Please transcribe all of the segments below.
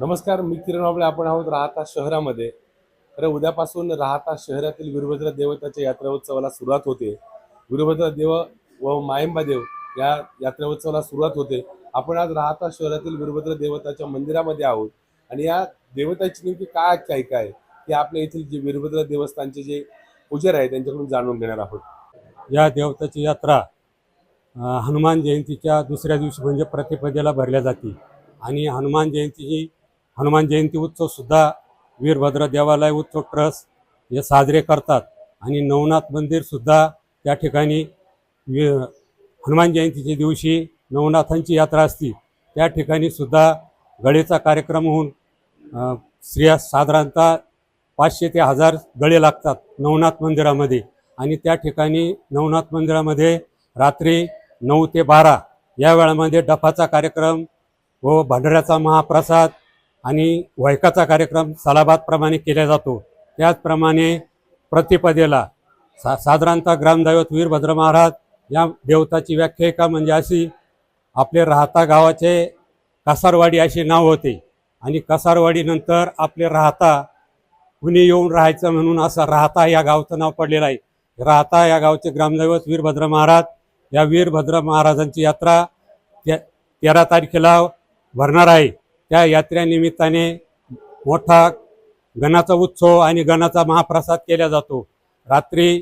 नमस्कार मी किरण वाबळे. आपण आहोत राहता शहरामध्ये. तर उद्यापासून राहता शहरातील वीरभद्र देवताच्या यात्रा उत्सवाला सुरुवात होते. वीरभद्र देव व मायंबा देव या यात्रा उत्सवाला सुरुवात होते. आपण आज राहता शहरातील वीरभद्र देवताच्या मंदिरामध्ये आहोत. आणि या देवताची नेमकी काय आख्यायिका आहे? ते आपल्या येथील जे वीरभद्र देवस्थानचे जे पुजारी आहे त्यांच्याकडून जाणून घेणार आहोत. या देवताची यात्रा हनुमान जयंतीच्या दुसऱ्या दिवशी म्हणजे प्रतिपदेला भरल्या जाते. आणि हनुमान जयंती ही हनुमान जयंती उत्सवसुद्धा वीरभद्र देवालय उत्सव ट्रस्ट हे साजरे करतात. आणि नवनाथ मंदिरसुद्धा त्या ठिकाणी वि हनुमान जयंतीच्या दिवशी नवनाथांची यात्रा असती. त्या ठिकाणी सुद्धा गळेचा कार्यक्रम होऊन स्त्रिया साधारणतः पाचशे ते हजार गळे लागतात नवनाथ मंदिरामध्ये. आणि त्या ठिकाणी नवनाथ मंदिरामध्ये रात्री नऊ ते बारा या वेळामध्ये डफाचा कार्यक्रम व भांडऱ्याचा महाप्रसाद आणि वैकाचा कार्यक्रम सलाबादप्रमाणे केला जातो. त्याचप्रमाणे प्रतिपदेला सा साधारणतः ग्रामदैवत वीरभद्र महाराज या देवताची व्याख्यायिका म्हणजे अशी आपले राहता गावाचे कसारवाडी असे नाव होते. आणि कसारवाडीनंतर आपले राहता कुणी येऊन राहायचं म्हणून असं राहता या गावचं नाव पडलेलं आहे. राहता या गावचे ग्रामदैवत वीरभद्र महाराज या वीरभद्र महाराजांची यात्रा त्या तेरा तारखेला भरणार आहे. त्या यात्रेनिमित्ताने मोठा गणाचा उत्सव आणि गणाचा महाप्रसाद केला जातो. रात्री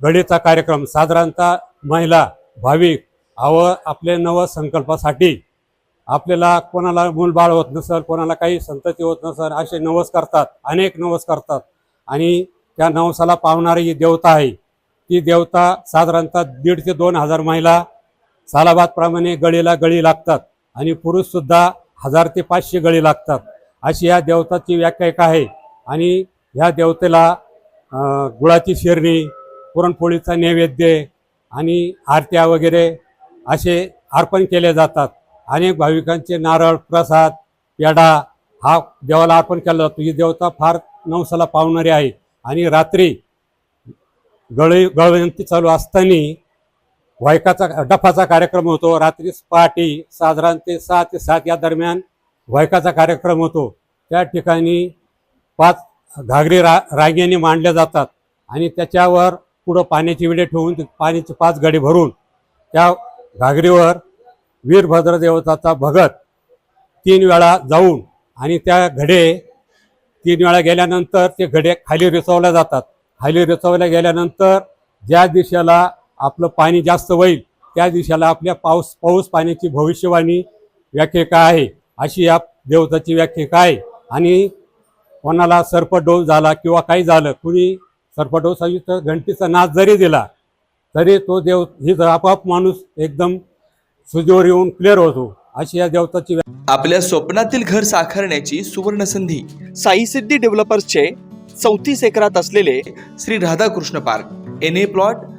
गळीचा कार्यक्रम साधारणतः महिला भाविक आव आपल्या नवसंकल्पासाठी आपल्याला कोणाला मूलबाळ होत नसेल कोणाला काही संतती होत नसेल असे नवस करतात अनेक नवस करतात. आणि त्या नवसाला पावणारी ही देवता आहे ती देवता साधारणतः दीड ते दोन हजार महिला सालाबादप्रमाणे गळीला गळी लागतात. आणि पुरुषसुद्धा हजार ते पाचशे गळी लागतात. अशी या देवताची व्याख्यायिका आहे. आणि ह्या देवतेला गुळाची शिरणी पुरणपोळीचा नैवेद्य आणि आरत्या वगैरे असे अर्पण केले जातात. अनेक भाविकांचे नारळ प्रसाद पेढा हा देवाला अर्पण केला जातो. ही देवता फार नवसाला पावणारी आहे. आणि रात्री गळ गळवंती चालू असताना व्हायकाचा डफाचा कार्यक्रम होतो. रात्री पहाटे साधारण ते सहा ते सात या दरम्यान व्हायकाचा कार्यक्रम होतो. त्या ठिकाणी पाच घागरी रा रांगेने मांडल्या जातात आणि त्याच्यावर पुढं पाण्याची विडे ठेवून पाण्याचे पाच गडे भरून त्या घागरीवर वीरभद्र देवताचा भगत तीन वेळा जाऊन आणि त्या घडे तीन वेळा गेल्यानंतर ते घडे खाली रिचवल्या जातात. खाली रिचवल्या गेल्यानंतर ज्या दिशेला आपलं पाणी जास्त होईल त्या दिशेला आपल्या पाऊस पाऊस पाण्याची भविष्यवाणी व्याख्यायिका आहे? अशी या देवताची व्याख्यायिका आहे? आणि कोणाला सर्पडोस झाला किंवा काही झालं कुणी सर्पडोस तर घंटीचा नाच जरी दिला तरी तो देव ही आपाप माणूस एकदम सुजीवर येऊन क्लिअर होतो. अशी या देवताची आपल्या स्वप्नातील घर साकारण्याची सुवर्ण संधी साई सिद्धी डेव्हलपर्सचे चौतीस एकरात असलेले Shri Radhakrishna park. N A plot